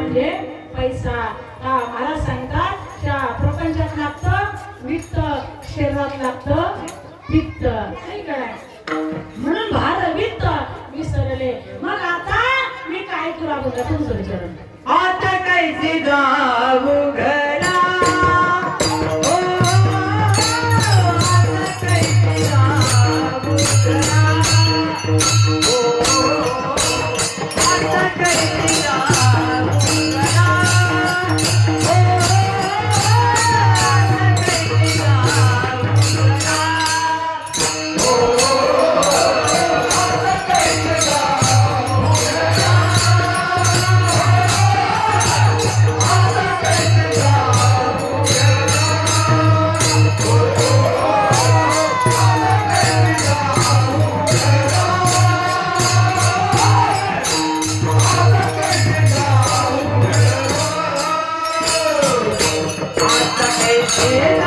म्हणजे पैसा. हा मला सांगतात त्या प्रपंचात लागतं वित्त शरीरात लागतं वित्त. नाही काय म्हणून भार वित्त विसरले. मग आता मी काय करू आपण? तुमचं विचारून. आता कैसे जाऊ घरा oh, oh, oh, oh, oh, oh, oh, oh, oh, oh 别走